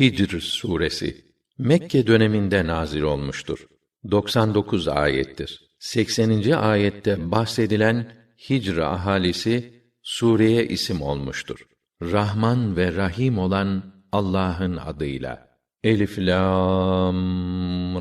Hicr suresi Mekke döneminde nazil olmuştur. 99 ayettir. 80. ayette bahsedilen Hicr ahalisi sureye isim olmuştur. Rahman ve Rahim olan Allah'ın adıyla. Elif lam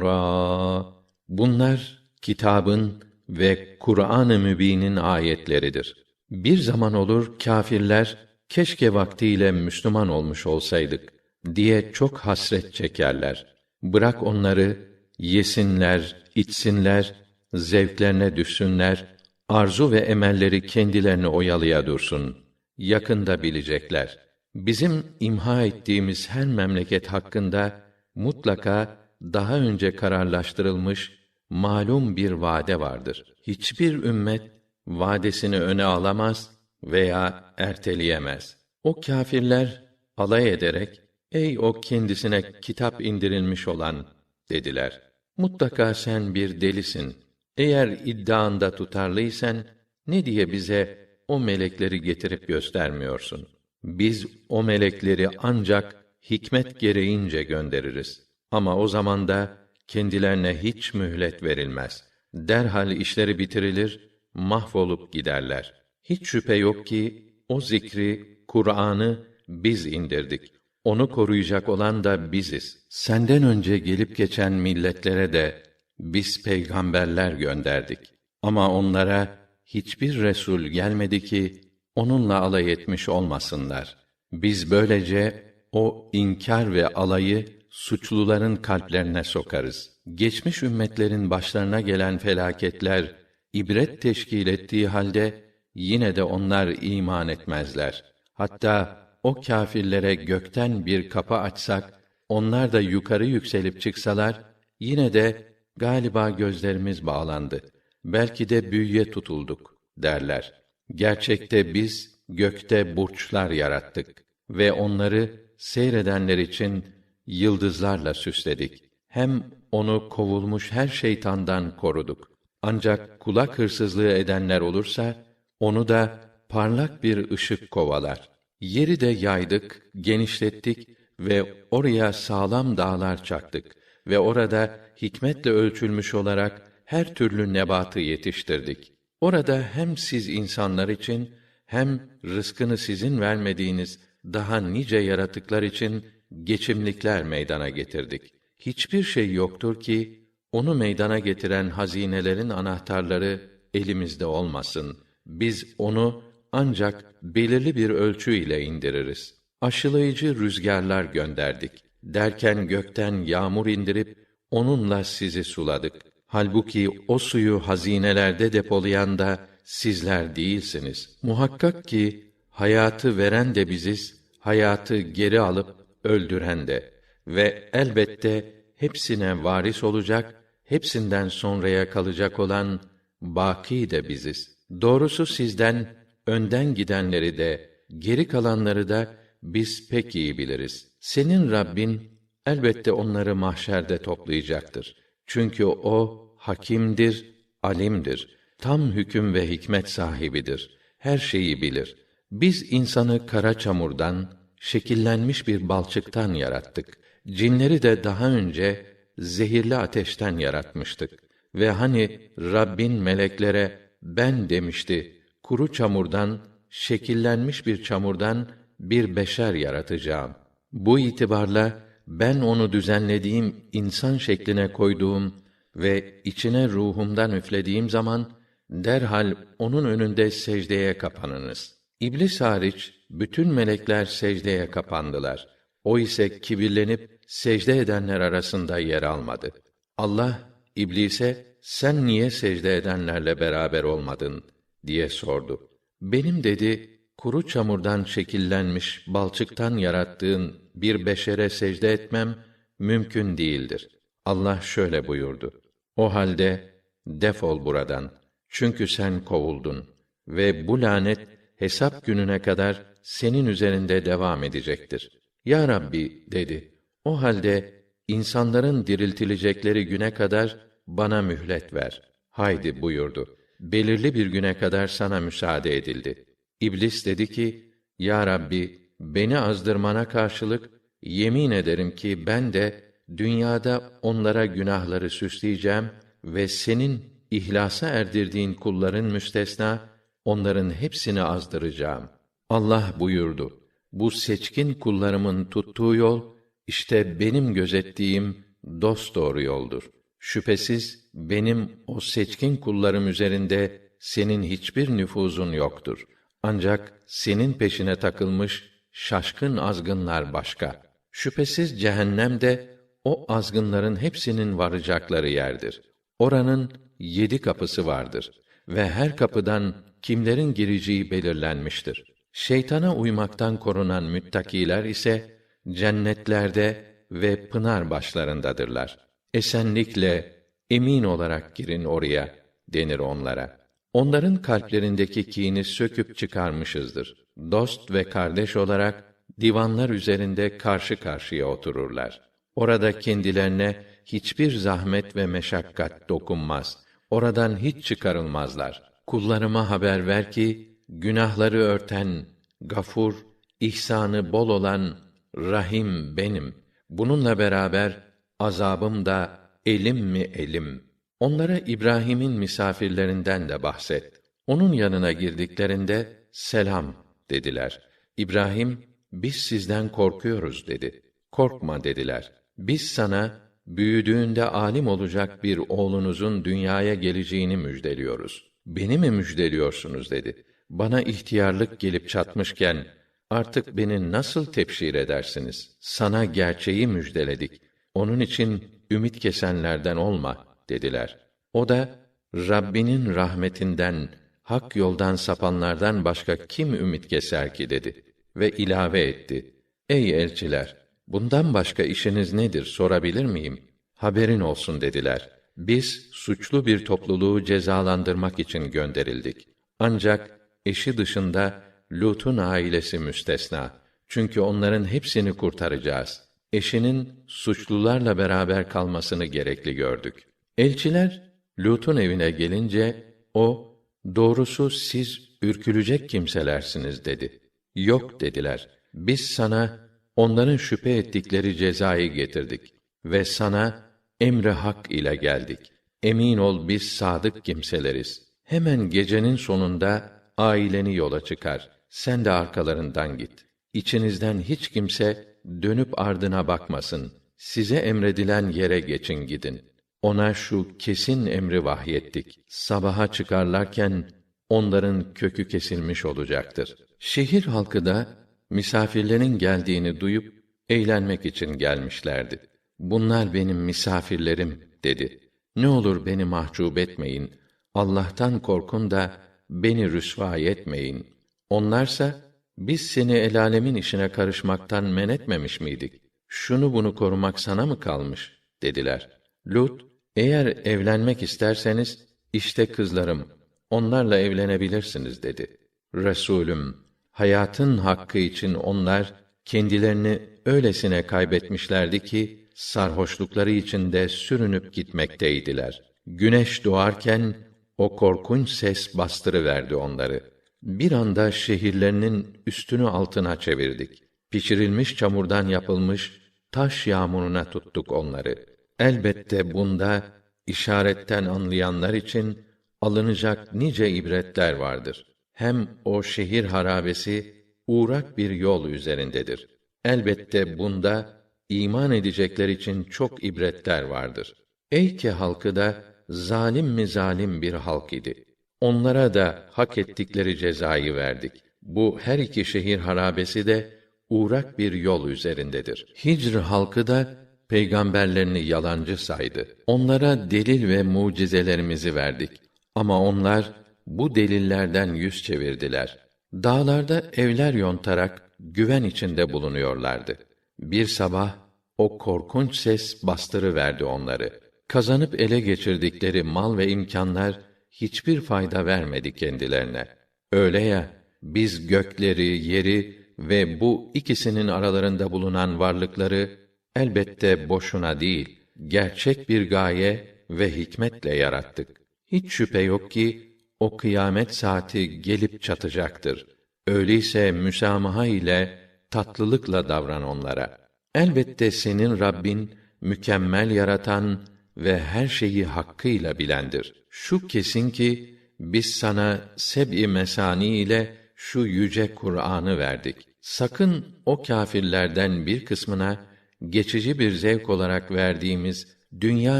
ra Bunlar kitabın ve Kur'an-ı Mübin'in ayetleridir. Bir zaman olur kâfirler keşke vaktiyle Müslüman olmuş olsaydık diye çok hasret çekerler. Bırak onları yesinler, içsinler, zevklerine düşsünler, arzu ve emelleri kendilerini oyalaya dursun. Yakında bilecekler. Bizim imha ettiğimiz her memleket hakkında mutlaka daha önce kararlaştırılmış malum bir vade vardır. Hiçbir ümmet vadesini öne alamaz veya erteleyemez. O kâfirler alay ederek ey o kendisine kitap indirilmiş olan dediler. Mutlaka sen bir delisin. Eğer iddianda tutarlıysan ne diye bize o melekleri getirip göstermiyorsun? Biz o melekleri ancak hikmet gereğince göndeririz. Ama o zaman da kendilerine hiç mühlet verilmez. Derhal işleri bitirilir, mahvolup giderler. Hiç şüphe yok ki o zikri, Kur'an'ı biz indirdik. Onu koruyacak olan da biziz. Senden önce gelip geçen milletlere de biz peygamberler gönderdik. Ama onlara hiçbir resul gelmedi ki onunla alay etmiş olmasınlar. Biz böylece o inkar ve alayı suçluların kalplerine sokarız. Geçmiş ümmetlerin başlarına gelen felaketler ibret teşkil ettiği halde yine de onlar iman etmezler. Hatta o kâfirlere gökten bir kapı açsak, onlar da yukarı yükselip çıksalar, yine de galiba gözlerimiz bağlandı. Belki de büyüye tutulduk derler. Gerçekte biz gökte burçlar yarattık ve onları seyredenler için yıldızlarla süsledik. Hem onu kovulmuş her şeytandan koruduk. Ancak kulak hırsızlığı edenler olursa onu da parlak bir ışık kovalar. Yeri de yaydık, genişlettik ve oraya sağlam dağlar çaktık ve orada hikmetle ölçülmüş olarak her türlü nebatı yetiştirdik. Orada hem siz insanlar için hem rızkını sizin vermediğiniz daha nice yaratıklar için geçimlikler meydana getirdik. Hiçbir şey yoktur ki onu meydana getiren hazinelerin anahtarları elimizde olmasın. Biz onu ancak belirli bir ölçü ile indiririz. Aşılayıcı rüzgarlar gönderdik. Derken gökten yağmur indirip onunla sizi suladık. Halbuki o suyu hazinelerde depolayan da sizler değilsiniz. Muhakkak ki hayatı veren de biziz, hayatı geri alıp öldüren de ve elbette hepsine varis olacak, hepsinden sonraya kalacak olan baki de biziz. Doğrusu sizden önden gidenleri de geri kalanları da biz pek iyi biliriz. Senin Rabbin elbette onları mahşerde toplayacaktır. Çünkü o hakimdir, alimdir. Tam hüküm ve hikmet sahibidir. Her şeyi bilir. Biz insanı kara çamurdan, şekillenmiş bir balçıktan yarattık. Cinleri de daha önce zehirli ateşten yaratmıştık. Ve hani Rabbin meleklere ben demişti, kuru çamurdan, şekillenmiş bir çamurdan bir beşer yaratacağım. Bu itibarla ben onu düzenlediğim insan şekline koyduğum ve içine ruhumdan üflediğim zaman derhal onun önünde secdeye kapanınız. İblis hariç bütün melekler secdeye kapandılar. O ise kibirlenip secde edenler arasında yer almadı. Allah iblise sen niye secde edenlerle beraber olmadın diye sordu. Benim dedi, kuru çamurdan şekillenmiş balçıktan yarattığın bir beşere secde etmem mümkün değildir. Allah şöyle buyurdu. O halde defol buradan. Çünkü sen kovuldun ve bu lanet hesap gününe kadar senin üzerinde devam edecektir. Ya Rabbi dedi. O halde insanların diriltilecekleri güne kadar bana mühlet ver. Haydi buyurdu belirli bir güne kadar sana müsaade edildi. İblis dedi ki, Ya Rabbi, beni azdırmana karşılık, yemin ederim ki ben de dünyada onlara günahları süsleyeceğim ve senin ihlasa erdirdiğin kulların müstesna onların hepsini azdıracağım. Allah buyurdu. Bu seçkin kullarımın tuttuğu yol işte benim gözettiğim dost doğru yoldur. Şüphesiz benim o seçkin kullarım üzerinde senin hiçbir nüfuzun yoktur. Ancak senin peşine takılmış şaşkın azgınlar başka. Şüphesiz cehennem de o azgınların hepsinin varacakları yerdir. Oranın yedi kapısı vardır ve her kapıdan kimlerin gireceği belirlenmiştir. Şeytana uymaktan korunan müttakiler ise cennetlerde ve pınar başlarındadırlar. Esenlikle, emin olarak girin oraya denir onlara. Onların kalplerindeki kini söküp çıkarmışızdır. Dost ve kardeş olarak divanlar üzerinde karşı karşıya otururlar. Orada kendilerine hiçbir zahmet ve meşakkat dokunmaz. Oradan hiç çıkarılmazlar. Kullarıma haber ver ki günahları örten, gafur, ihsanı bol olan Rahim benim. Bununla beraber azabım da elim mi elim. Onlara İbrahim'in misafirlerinden de bahset. Onun yanına girdiklerinde selam dediler. İbrahim biz sizden korkuyoruz dedi. Korkma dediler. Biz sana büyüdüğünde alim olacak bir oğlunuzun dünyaya geleceğini müjdeliyoruz. Beni mi müjdeliyorsunuz dedi. Bana ihtiyarlık gelip çatmışken artık beni nasıl tepşir edersiniz? Sana gerçeği müjdeledik. Onun için ümit kesenlerden olma dediler. O da Rabbinin rahmetinden, hak yoldan sapanlardan başka kim ümit keser ki dedi ve ilave etti. Ey elçiler, bundan başka işiniz nedir sorabilir miyim? Haberin olsun dediler. Biz suçlu bir topluluğu cezalandırmak için gönderildik. Ancak eşi dışında Lut'un ailesi müstesna. Çünkü onların hepsini kurtaracağız. Eşinin suçlularla beraber kalmasını gerekli gördük. Elçiler Lut'un evine gelince o doğrusu siz ürkülecek kimselersiniz dedi. Yok dediler. Biz sana onların şüphe ettikleri cezayı getirdik ve sana emre hak ile geldik. Emin ol biz sadık kimseleriz. Hemen gecenin sonunda aileni yola çıkar. Sen de arkalarından git. İçinizden hiç kimse dönüp ardına bakmasın. Size emredilen yere geçin gidin. Ona şu kesin emri vahyettik. Sabaha çıkarlarken onların kökü kesilmiş olacaktır. Şehir halkı da misafirlerin geldiğini duyup eğlenmek için gelmişlerdi. Bunlar benim misafirlerim dedi. Ne olur beni mahcup etmeyin. Allah'tan korkun da beni rüsva etmeyin. Onlarsa biz seni el alemin işine karışmaktan men etmemiş miydik? Şunu bunu korumak sana mı kalmış? dediler. Lut, eğer evlenmek isterseniz, işte kızlarım, onlarla evlenebilirsiniz dedi. Resulüm, hayatın hakkı için onlar, kendilerini öylesine kaybetmişlerdi ki, sarhoşlukları içinde sürünüp gitmekteydiler. Güneş doğarken, o korkunç ses bastırıverdi onları bir anda şehirlerinin üstünü altına çevirdik. Pişirilmiş çamurdan yapılmış taş yağmuruna tuttuk onları. Elbette bunda işaretten anlayanlar için alınacak nice ibretler vardır. Hem o şehir harabesi uğrak bir yol üzerindedir. Elbette bunda iman edecekler için çok ibretler vardır. Ey ki halkı da zalim mi zalim bir halk idi. Onlara da hak ettikleri cezayı verdik. Bu her iki şehir harabesi de uğrak bir yol üzerindedir. Hicr halkı da peygamberlerini yalancı saydı. Onlara delil ve mucizelerimizi verdik. Ama onlar bu delillerden yüz çevirdiler. Dağlarda evler yontarak güven içinde bulunuyorlardı. Bir sabah o korkunç ses bastırı verdi onları. Kazanıp ele geçirdikleri mal ve imkanlar hiçbir fayda vermedi kendilerine. Öyle ya, biz gökleri, yeri ve bu ikisinin aralarında bulunan varlıkları elbette boşuna değil, gerçek bir gaye ve hikmetle yarattık. Hiç şüphe yok ki o kıyamet saati gelip çatacaktır. Öyleyse müsamaha ile tatlılıkla davran onlara. Elbette senin Rabbin mükemmel yaratan ve her şeyi hakkıyla bilendir. Şu kesin ki biz sana seb'i mesani ile şu yüce Kur'an'ı verdik. Sakın o kâfirlerden bir kısmına geçici bir zevk olarak verdiğimiz dünya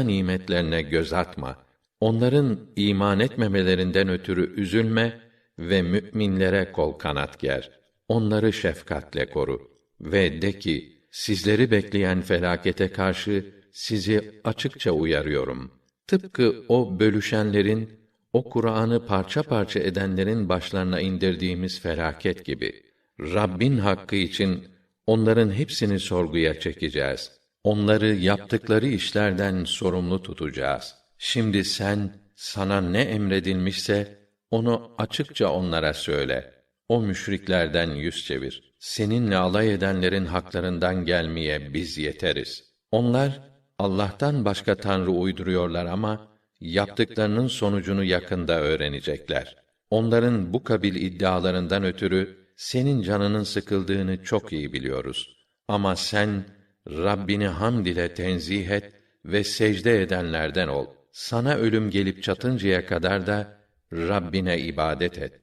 nimetlerine göz atma. Onların iman etmemelerinden ötürü üzülme ve müminlere kol kanat ger. Onları şefkatle koru ve de ki sizleri bekleyen felakete karşı sizi açıkça uyarıyorum. Tıpkı o bölüşenlerin, o Kur'an'ı parça parça edenlerin başlarına indirdiğimiz felaket gibi. Rabbin hakkı için onların hepsini sorguya çekeceğiz. Onları yaptıkları işlerden sorumlu tutacağız. Şimdi sen sana ne emredilmişse onu açıkça onlara söyle. O müşriklerden yüz çevir. Seninle alay edenlerin haklarından gelmeye biz yeteriz. Onlar Allah'tan başka tanrı uyduruyorlar ama yaptıklarının sonucunu yakında öğrenecekler. Onların bu kabil iddialarından ötürü senin canının sıkıldığını çok iyi biliyoruz. Ama sen Rabbini hamd ile tenzih et ve secde edenlerden ol. Sana ölüm gelip çatıncaya kadar da Rabbine ibadet et.